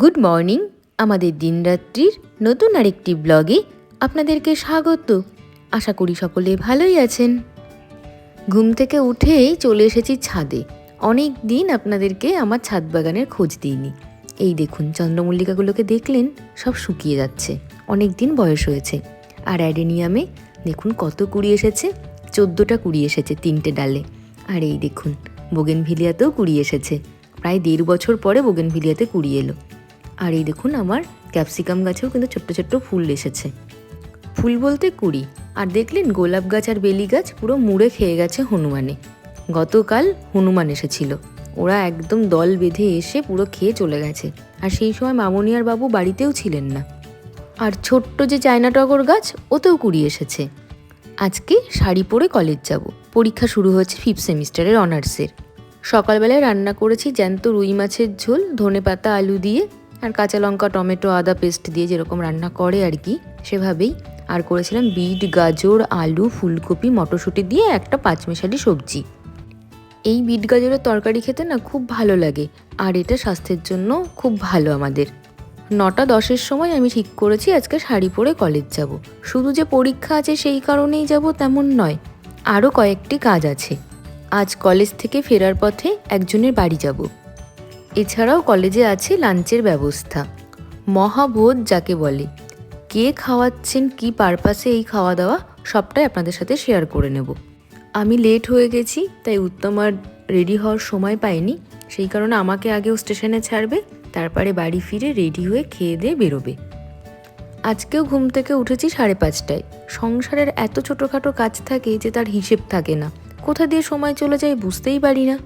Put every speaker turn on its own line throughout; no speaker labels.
Good morning আমাদের দিনরাত্রির নতুন আরেকটি ব্লগে আপনাদেরকে স্বাগত। আশা করি সকলে ভালোই আছেন। ঘুম থেকে উঠেই চলে এসেছি ছাদে। অনেক দিন আপনাদেরকে আমার ছাদ বাগানের খোঁজ দিইনি। এই দেখুন, চন্দ্রমল্লিকাগুলোকে দেখলেন, সব শুকিয়ে যাচ্ছে। অনেক দিন বয়স হয়েছে। আর অ্যাডেনিয়ামে দেখুন কত কুড়ি এসেছে। চোদ্দোটা কুড়ি এসেছে তিনটে ডালে। আর এই দেখুন, বোগেনভিলিয়াতেও কুড়ি এসেছে। প্রায় দেড় বছর পরে বোগেনভিলিয়াতে কুড়ি এলো। আর এই দেখুন আমার ক্যাপসিকাম গাছেও কিন্তু ছোট্ট ছোট্ট ফুল এসেছে। ফুল বলতে কুড়ি। আর দেখলেন গোলাপ গাছ আর বেলি গাছ পুরো মুড়ে খেয়ে গেছে হনুমানে। গতকাল হনুমান এসেছিল। ওরা একদম দল বেঁধে এসে পুরো খেয়ে চলে গেছে। আর সেই সময় মামনি আর বাবু বাড়িতেও ছিলেন না। আর ছোট্ট যে চায়না টগর গাছ, ওতেও কুড়ি এসেছে। আজকে শাড়ি পরে কলেজ যাব। পরীক্ষা শুরু হয়েছে ফিফথ সেমিস্টারের অনার্সের সকালবেলায় রান্না করেছি জ্যান্ত রুই মাছের ঝোল ধনে পাতা আলু দিয়ে। আর কাঁচা লঙ্কা, টমেটো, আদা পেস্ট দিয়ে যেরকম রান্না করে আর কি, সেভাবেই। আর করেছিলাম বিট, গাজর, আলু, ফুলকপি, মটরশুঁটি দিয়ে একটা পাঁচমেশালি সবজি। এই বিট গাজরের তরকারি খেতে না খুব ভালো লাগে, আর এটা স্বাস্থ্যের জন্য খুব ভালো আমাদের। নটা দশের সময় আমি ঠিক করেছি আজকে শাড়ি পরে কলেজ যাব। শুধু যে পরীক্ষা আছে সেই কারণেই যাব তেমন নয়, আরও কয়েকটি কাজ আছে। আজ কলেজ থেকে ফেরার পথে একজনের বাড়ি যাব। এছাড়াও কলেজে আছে লাঞ্চের ব্যবস্থা। মহাভোজ যাকে বলে। কে খাওয়াচ্ছেন, কি পারপাসে এই খাওয়া দাওয়া সবটাই আপনাদের সাথে শেয়ার করে নেব। আমি লেট হয়ে গেছি, তাই উত্তম আর রেডি হওয়ার সময় পাইনি। সেই কারণে আমাকে আগেও স্টেশনে ছাড়বে, তারপরে বাড়ি ফিরে রেডি হয়ে খেয়ে দিয়ে বেরোবে। আজকেও ঘুম থেকে উঠেছি সাড়ে পাঁচটায়। সংসারের এত ছোটোখাটো কাজ থাকে যে তার হিসেব থাকে না। কোথা দিয়ে সময় চলে যায় বুঝতেই পারি না।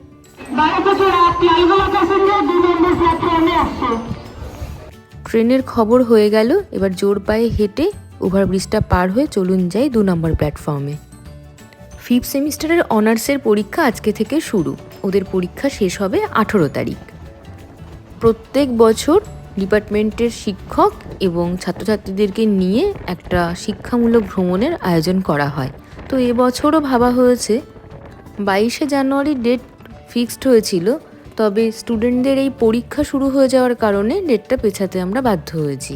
ট্রেনের খবর হয়ে গেল, এবার জোর পায়ে হেঁটে ওভারব্রিজটা পার হয়ে চলুন যাই দু নম্বর প্ল্যাটফর্মে। ফিফথ সেমিস্টারের অনার্সের পরীক্ষা আজকে থেকে শুরু। ওদের পরীক্ষা শেষ হবে আঠেরো তারিখ। প্রত্যেক বছর ডিপার্টমেন্টের শিক্ষক এবং ছাত্রছাত্রীদেরকে নিয়ে একটা শিক্ষামূলক ভ্রমণের আয়োজন করা হয়। তো এবছরও ভাবা হয়েছে, বাইশে জানুয়ারি ডেট ফিক্সড হয়েছিল, তবে স্টুডেন্টদের এই পরীক্ষা শুরু হয়ে যাওয়ার কারণে ডেটটা পেছাতে আমরা বাধ্য হয়েছি।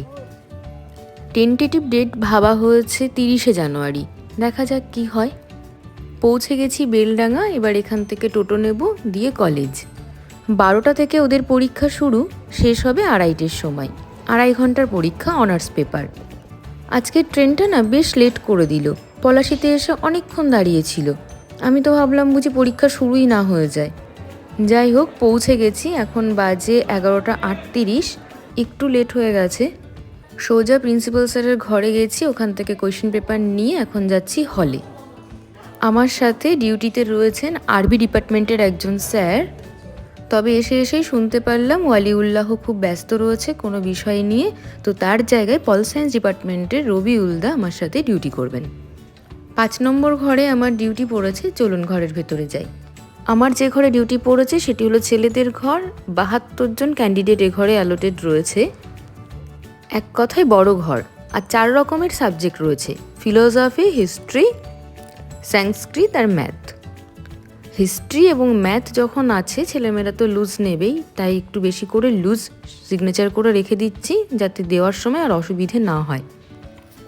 টেন্টেটিভ ডেট ভাবা হয়েছে তিরিশে জানুয়ারি। দেখা যাক কি হয়। পৌঁছে গেছি বেলডাঙ্গা, এবার এখান থেকে টোটো নেব, দিয়ে কলেজ বারোটা থেকে ওদের পরীক্ষা শুরু, শেষ হবে আড়াইটের সময়। আড়াই ঘণ্টার পরীক্ষা অনার্স পেপার আজকের ট্রেনটা না বেশ লেট করে দিল। পলাশিতে এসে অনেকক্ষণ দাঁড়িয়েছিল আমি তো ভাবলাম বুঝি পরীক্ষা শুরুই না হয়ে যায়। যাই হোক পৌঁছে গেছি। এখন বাজে এগারোটা আটতিরিশ। একটু লেট হয়ে গেছে। সোজা প্রিন্সিপাল স্যারের ঘরে গেছি। ওখান থেকে কোয়েশ্চেন পেপার নিয়ে এখন যাচ্ছি হলে আমার সাথে ডিউটিতে রয়েছেন আরবি ডিপার্টমেন্টের একজন স্যার। তবে এসে এসেই শুনতে পারলাম ওয়ালিউল্লাহ খুব ব্যস্ত রয়েছে, কোনো বিষয় নিয়ে। তো তার জায়গায় পল সায়েন্স ডিপার্টমেন্টের রবি উলদা আমার সাথে ডিউটি করবেন। পাঁচ নম্বর ঘরে আমার ডিউটি পড়েছে। চলুন ঘরের ভেতরে যাই। আমার যে ঘরে ডিউটি পড়েছে, সেটি হলো ছেলেদের ঘর। বাহাত্তর জন ক্যান্ডিডেট এ ঘরে অ্যালোটেড রয়েছে। এক কথায় বড় ঘর। আর চার রকমের সাবজেক্ট রয়েছে। ফিলোসফি হিস্ট্রি সংস্কৃত আর ম্যাথ হিস্ট্রি এবং ম্যাথ যখন আছে, ছেলেমেয়েরা তো লুজ নেবেই। তাই একটু বেশি করে লুজ সিগনেচার করে রেখে দিচ্ছি, যাতে দেওয়ার সময় আর অসুবিধে না হয়।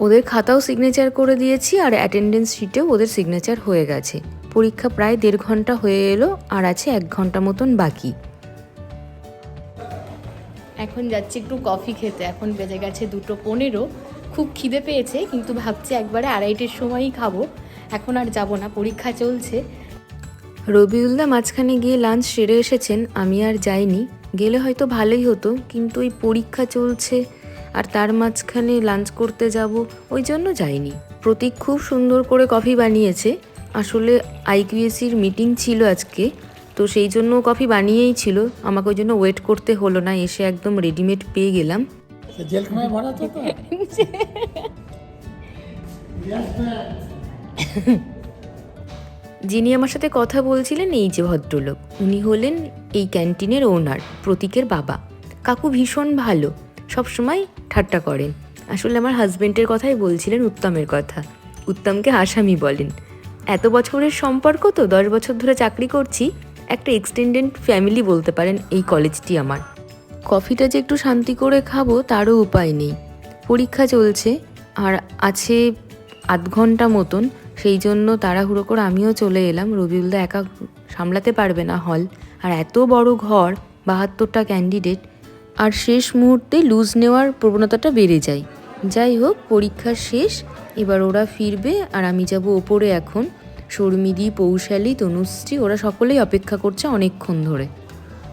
ওদের খাতাও সিগনেচার করে দিয়েছি, আর অ্যাটেন্ডেন্স শিটেও ওদের সিগনেচার হয়ে গেছে। পরীক্ষা প্রায় দেড় ঘণ্টা হয়ে এলো আর আছে এক ঘণ্টা মতন বাকি।
এখন যাচ্ছি একটু কফি খেতে। এখন বেজে গেছে দুটো পনেরো। খুব খিদে পেয়েছে কিন্তু ভাবছি একবারে আড়াইটের সময়ই খাব। এখন আর যাব না পরীক্ষা চলছে।
রবিউলদা মাঝখানে গিয়ে লাঞ্চ সেরে এসেছেন আমি আর যাইনি। গেলে হয়তো ভালোই হতো কিন্তু ওই পরীক্ষা চলছে আর তার মাঝখানে লাঞ্চ করতে যাব ওই জন্য যাইনি। প্রতীক খুব সুন্দর করে কফি বানিয়েছে। আসলে আইকিউএসির মিটিং ছিল আজকে তো সেই জন্য কফি বানিয়েই ছিল। আমাকে ওই জন্য ওয়েট করতে হলো না এসে একদম রেডিমেড পেয়ে গেলাম।
জেলখানায় ভরা তো তো
যিনি আমার সাথে কথা বলছিলেন এই যে ভদ্রলোক উনি হলেন এই ক্যান্টিনের ওনার প্রতীকের বাবা। কাকু ভীষণ ভালো সবসময় ঠাট্টা করেন। আসলে আমার হাজবেন্ডের কথাই বলছিলেন উত্তমের কথা। উত্তমকে আসামি বলেন। এত বছরের সম্পর্ক তো দশ বছর ধরে চাকরি করছি। একটা এক্সটেন্ডেড ফ্যামিলি বলতে পারেন এই কলেজটি আমার। কফিটা যে একটু শান্তি করে খাব তারও উপায় নেই। পরীক্ষা চলছে আর আছে আধ ঘণ্টা মতন, সেই জন্য তাড়াহুড়ো করে আমিও চলে এলাম। রবিউলদা একা সামলাতে পারবে না হল আর এত বড় ঘর, বাহাত্তরটা ক্যান্ডিডেট আর শেষ মুহূর্তে লুজ নেওয়ার প্রবণতাটা বেড়ে যায়। যাই হোক, পরীক্ষা শেষ, এবার ওরা ফিরবে আর আমি যাব ওপরে এখন। শর্মিদি, পৌশালী, তনুশ্রী, ওরা সকলেই অপেক্ষা করছে অনেকক্ষণ ধরে।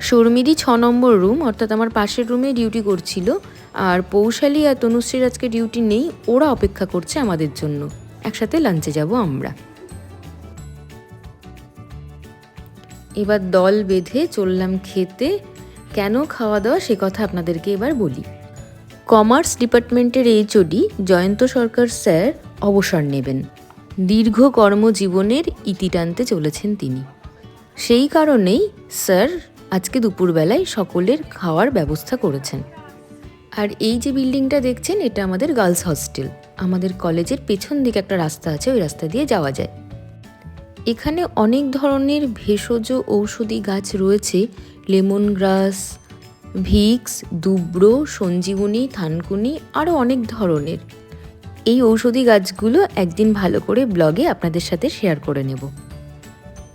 শর্মিদি ছ নম্বর রুম, অর্থাৎ আমার পাশের রুমে ডিউটি করছিল। আর পৌশালী আর তনুশ্রীর আজকে ডিউটি নেই, ওরা অপেক্ষা করছে আমাদের জন্য। একসাথে লাঞ্চে যাব আমরা। এবার দল বেঁধে চললাম খেতে। কেন খাওয়া দাওয়া সে কথা আপনাদেরকে এবার বলি। কমার্স ডিপার্টমেন্টের এইচওডি জয়ন্ত সরকার স্যার অবসর নেবেন। দীর্ঘ কর্মজীবনের ইতি টানতে চলেছেন তিনি। সেই কারণেই স্যার আজকে দুপুরবেলায় সকলের খাওয়ার ব্যবস্থা করেছেন। আর এই যে বিল্ডিংটা দেখছেন, এটা আমাদের গার্লস হস্টেল। আমাদের কলেজের পেছন দিকে একটা রাস্তা আছে, ওই রাস্তা দিয়ে যাওয়া যায়। এখানে অনেক ধরনের ভেষজ ঔষধি গাছ রয়েছে, লেমন গ্রাস ভিক্স, দুব্র, সঞ্জীবনী, থানকুনি আরও অনেক ধরনের। এই ঔষধি গাছগুলো একদিন ভালো করে ব্লগে আপনাদের সাথে শেয়ার করে নেব।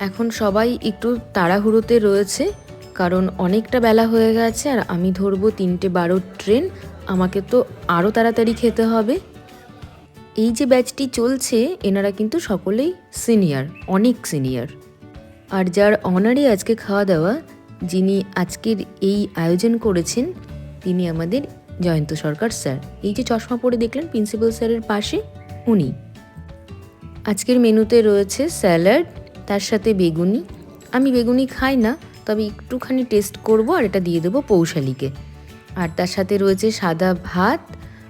এখন সবাই একটু তাড়াহুড়োতে রয়েছে, কারণ অনেকটা বেলা হয়ে গেছে আর আমি ধরবো তিনটে বারোর ট্রেন, আমাকে তো আরও তাড়াতাড়ি খেতে হবে। এই যে ব্যাচটি চলছে, এনারা কিন্তু সকলেই সিনিয়র, অনেক সিনিয়র। আর যার অনারে আজকে খাওয়া দাওয়া যিনি আজকের এই আয়োজন করেছেন, তিনি আমাদের জয়ন্ত সরকার স্যার। এই যে চশমা পরে দেখলেন প্রিন্সিপাল স্যারের পাশে, উনি। আজকের মেনুতে রয়েছে স্যালাড, তার সাথে বেগুনি। আমি বেগুনি খাই না, তবে একটুখানি টেস্ট করব আর এটা দিয়ে দেবো পৌশালিকে। আর তার সাথে রয়েছে সাদা ভাত,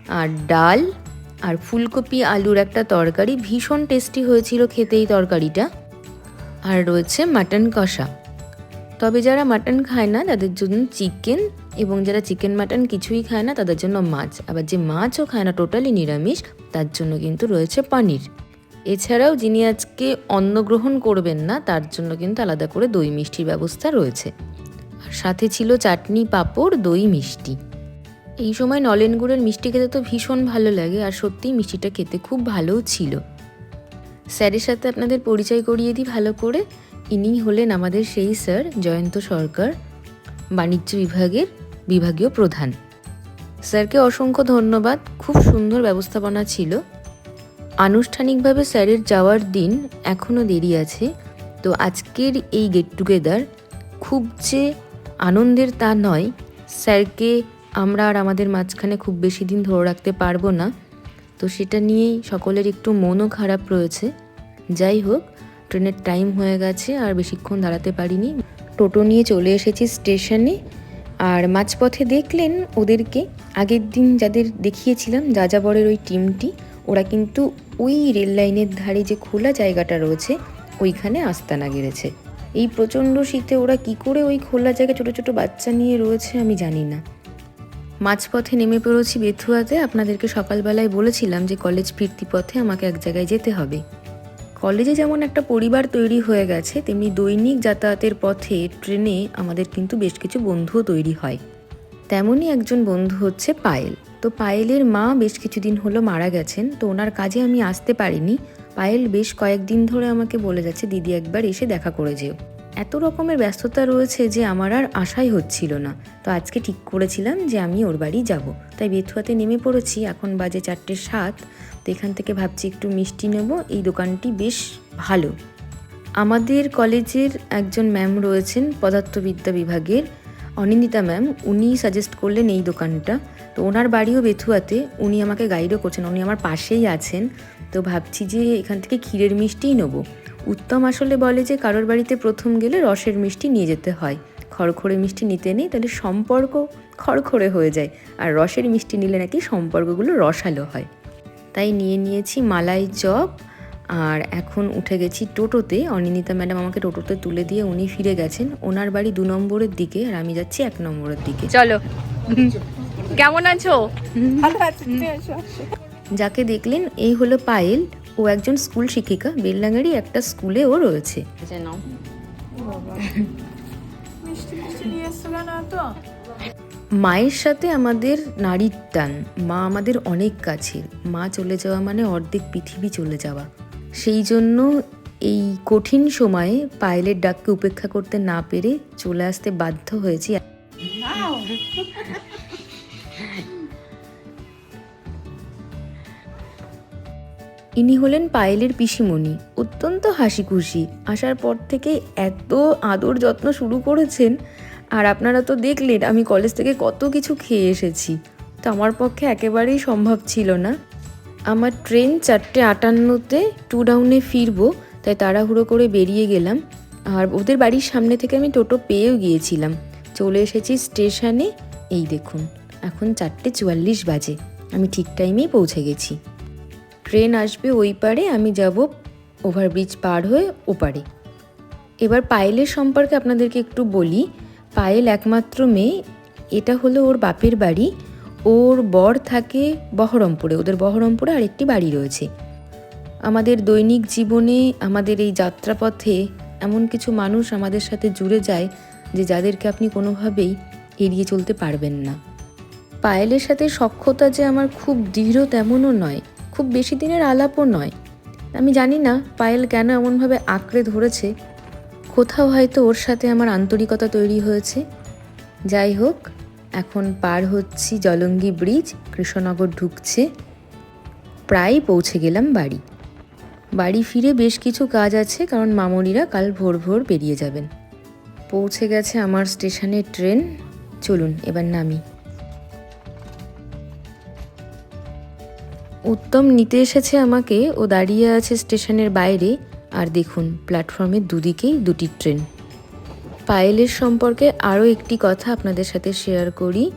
আর ডাল, আর ফুলকপি আলুর একটা তরকারি। ভীষণ টেস্টি হয়েছিল খেতে এই তরকারিটা। আর রয়েছে মাটন কষা। তবে যারা মাটন খায় না, তাদের জন্য চিকেন এবং যারা চিকেন মাটন কিছুই খায় না, তাদের জন্য মাছ। আবার যে মাছও খায় না, টোটালি নিরামিষ, তার জন্য কিন্তু রয়েছে পনির। এছাড়াও যিনি আজকে অন্ন গ্রহণ করবেন না, তার জন্য কিন্তু আলাদা করে দই মিষ্টির ব্যবস্থা রয়েছে। আর সাথে ছিল চাটনি পাঁপড়, দই মিষ্টি। এই সময় নলেন গুড়ের মিষ্টি খেতে তো ভীষণ ভালো লাগে, আর সত্যিই মিষ্টিটা খেতে খুব ভালোও ছিল। স্যারের সাথে আপনাদের পরিচয় করিয়ে দিই ভালো করে। ইনি হলেন আমাদের সেই স্যার জয়ন্ত সরকার, বাণিজ্য বিভাগের বিভাগীয় প্রধান। স্যারকে অসংখ্য ধন্যবাদ, খুব সুন্দর ব্যবস্থাপনা ছিল। আনুষ্ঠানিকভাবে স্যারের যাওয়ার দিন এখনও দেরি আছে, তো আজকের এই গেট টুগেদার খুব যে আনন্দের তা নয়, স্যারকে আমরা আর আমাদের মাঝখানে খুব বেশি দিন ধরে রাখতে পারব না, তো সেটা নিয়েই সকলের একটু মনও খারাপ রয়েছে। যাই হোক ট্রেনের টাইম হয়ে গেছে আর বেশিক্ষণ দাঁড়াতে পারিনি। টোটো নিয়ে চলে এসেছি স্টেশনে। আর মাঝপথে দেখলেন ওদেরকে, আগের দিন যাদের দেখিয়েছিলাম যাযাবরের ওই টিমটি, ওরা কিন্তু ওই রেল লাইনের ধারে যে খোলা জায়গাটা রয়েছে, ওইখানে আস্তানা গেড়েছে। এই প্রচণ্ড শীতে ওরা কি করে ওই খোলা জায়গায় ছোটো ছোটো বাচ্চা নিয়ে রয়েছে আমি জানি না। মাঝপথে নেমে পড়েছি বেথুয়াতে। আপনাদেরকে সকালবেলায় বলেছিলাম যে কলেজ ফিরতি পথে আমাকে এক জায়গায় যেতে হবে। কলেজে যেমন একটা পরিবার তৈরি হয়ে গেছে, তেমনি দৈনিক যাতায়াতের পথে ট্রেনে আমাদের কিন্তু বেশ কিছু বন্ধুও তৈরি হয়। তেমনই একজন বন্ধু হচ্ছে পায়েল। তো পায়েলের মা বেশ কিছুদিন হলো মারা গেছেন, তো ওনার কাজে আমি আসতে পারিনি। পায়েল বেশ কয়েকদিন ধরে আমাকে বলে যাচ্ছে, দিদি, একবার এসে দেখা করে যেও। এত রকমের ব্যস্ততা রয়েছে যে আমার আর আশাই হচ্ছিল না। তো আজকে ঠিক করেছিলাম যে আমি ওর বাড়ি যাব। তাই বেথুয়াতে নেমে পড়েছি। এখন বাজে চারটে সাত। তো এখান থেকে ভাবছি একটু মিষ্টি নেব। এই দোকানটি বেশ ভালো। আমাদের কলেজের একজন ম্যাম রয়েছেন পদার্থবিদ্যা বিভাগের, অনিন্দিতা ম্যাম। উনি সাজেস্ট করলেন এই দোকানটা। তো ওনার বাড়িও বেথুয়াতে। উনি আমাকে গাইডও করছেন। উনি আমার পাশেই আছেন। তো ভাবছি যে এখান থেকে ক্ষীরের মিষ্টিই নেব। উত্তম আসলে বলে যে কারোর বাড়িতে প্রথম গেলে রসের মিষ্টি নিয়ে যেতে হয়। খড়খড়ে মিষ্টি নিতে নেই, তাহলে সম্পর্ক খড়খড়ে হয়ে যায়। আর রসের মিষ্টি নিলে নাকি সম্পর্কগুলো রসালো হয়। তাই নিয়ে নিয়েছি মালাই চপ। আর এখন উঠে গেছি টোটোতে। অনিন্দিতা ম্যাডাম আমাকে টোটোতে তুলে দিয়ে উনি ফিরে গেছেন। ওনার বাড়ি দু নম্বরের দিকে আর আমি যাচ্ছি এক নম্বরের দিকে।
চলো। কেমন আছো?
যাকে দেখলেন এই হলো পায়েল। ও একজন স্কুল শিক্ষিকা। বেলডাঙ্গারি একটা স্কুলে ও রয়েছে মায়ের সাথে আমাদের নারীর টান। মা আমাদের অনেক কাছের। মা চলে যাওয়া মানে অর্ধেক পৃথিবী চলে যাওয়া। সেই জন্য এই কঠিন সময়ে পায়েলের ডাককে উপেক্ষা করতে না পেরে চলে আসতে বাধ্য হয়েছি। ইনি হলেন পায়েলের পিসিমণি। অত্যন্ত হাসি খুশি আসার পর থেকে এত আদর যত্ন শুরু করেছেন আর আপনারা তো দেখলেন আমি কলেজ থেকে কত কিছু খেয়ে এসেছি। তো আমার পক্ষে একেবারেই সম্ভব ছিল না। আমার ট্রেন চারটে আটান্নতে টু ডাউনে ফিরবো, তাই তাড়াহুড়ো করে বেরিয়ে গেলাম। আর ওদের বাড়ির সামনে থেকে আমি টোটো পেয়েও গিয়েছিলাম। চলে এসেছি স্টেশনে। এই দেখুন, এখন চারটে চুয়াল্লিশ বাজে। আমি ঠিক টাইমেই পৌঁছে গেছি। ট্রেন আসবে ওই পারে, আমি যাব ওভারব্রিজ পার হয়ে ওপারে। এবার পায়েলের সম্পর্কে আপনাদেরকে একটু বলি। পায়েল একমাত্র মেয়ে, এটা হলো ওর বাপের বাড়ি। ওর বর থাকে বহরমপুরে, ওদের বহরমপুরে আরেকটি বাড়ি রয়েছে। আমাদের দৈনিক জীবনে, আমাদের এই যাত্রাপথে এমন কিছু মানুষ আমাদের সাথে জুড়ে যায় যে যাদেরকে আপনি কোনোভাবেই এড়িয়ে চলতে পারবেন না। পায়েলের সাথে সখ্যতা যে আমার খুব দৃঢ় তেমনও নয়, খুব বেশি দিনের আলাপও নয়। আমি জানি না পায়েল কেন এমনভাবে আঁকড়ে ধরেছে কোথাও হয়তো ওর সাথে আমার আন্তরিকতা তৈরি হয়েছে। যাই হোক, এখন পার হচ্ছি জলঙ্গি ব্রিজ, কৃষ্ণনগর ঢুকছে। প্রায় পৌঁছে গেলাম বাড়ি। বাড়ি ফিরে বেশ কিছু কাজ আছে, কারণ মামনিরা কাল ভোর ভোর বেরিয়ে যাবেন। পৌঁছে গেছে আমার স্টেশনের ট্রেন। চলুন, এবার নামি। উত্তম নিতে এসেছে আমাকে ও দাঁড়িয়ে আছে স্টেশনের বাইরে। আর দেখুন, প্ল্যাটফর্মের দুদিকেই দুটি ট্রেন। পায়েলের সম্পর্কে আরও একটি কথা আপনাদের সাথে শেয়ার করি।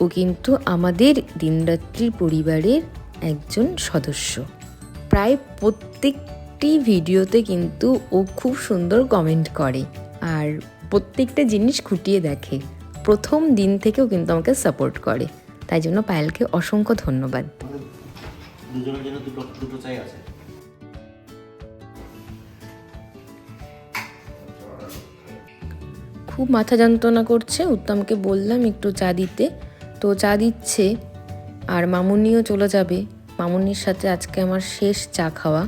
ও কিন্তু আমাদের দিনরাত্রির পরিবারের একজন সদস্য। প্রায় প্রত্যেকটি ভিডিওতে কিন্তু ও খুব সুন্দর কমেন্ট করে আর প্রত্যেকটা জিনিস খুঁটিয়ে দেখে। প্রথম দিন থেকেও কিন্তু আমাকে সাপোর্ট করে। তাই জন্য পায়েলকে অসংখ্য ধন্যবাদ।
দুজনের জন্য দুটো দুটো চাই আছে।
খুব মাথা যন্ত্রণা করছে। উত্তমকে বললাম, একটু চা দিতে। তো চা দিচ্ছে। আর মামুনিও চলে যাবে। মামুনির সাথে আজকে আমার শেষ চা খাওয়া।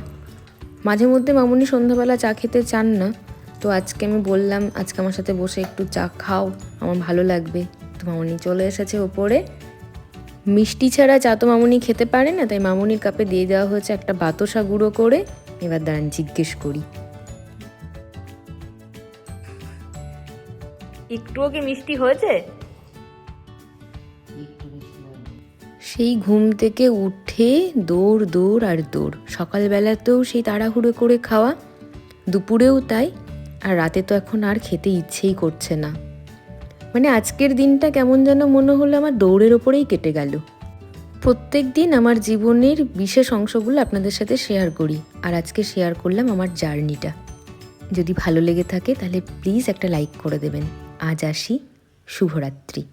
মাঝে মধ্যে মামুনি সন্ধ্যাবেলা চা খেতে চান না। তো আজকে আমি বললাম, আজকে আমার সাথে বসে একটু চা খাও। আমার ভালো লাগবে। তো মামুনি চলে এসেছে ওপরে। মিষ্টি ছাড়া চা তো মামুনি খেতে পারে না। তাই মামুনির কাপে দিয়ে দেওয়া হয়েছে একটা বাতাসা গুঁড়ো করে। এবার দাঁড়ান, জিজ্ঞেস করি। একটুও কি মিষ্টি হয়েছে? সেই ঘুম থেকে উঠে দৌড় দৌড় আর দৌড়। সকালবেলাতেও সেই তাড়াহুড়ো করে খাওয়া। দুপুরেও তাই, আর রাতে তো এখন আর খেতে ইচ্ছেই করছে না। মানে আজকের দিনটা কেমন যেন মনে হলো আমার দৌড়ের ওপরেই কেটে গেল। প্রত্যেক দিন আমার জীবনের বিশেষ অংশগুলো আপনাদের সাথে শেয়ার করি, আর আজকে শেয়ার করলাম আমার জার্নিটা। যদি ভালো লেগে থাকে তাহলে প্লিজ একটা লাইক করে দেবেন। আজ আসি শুভরাত্রি।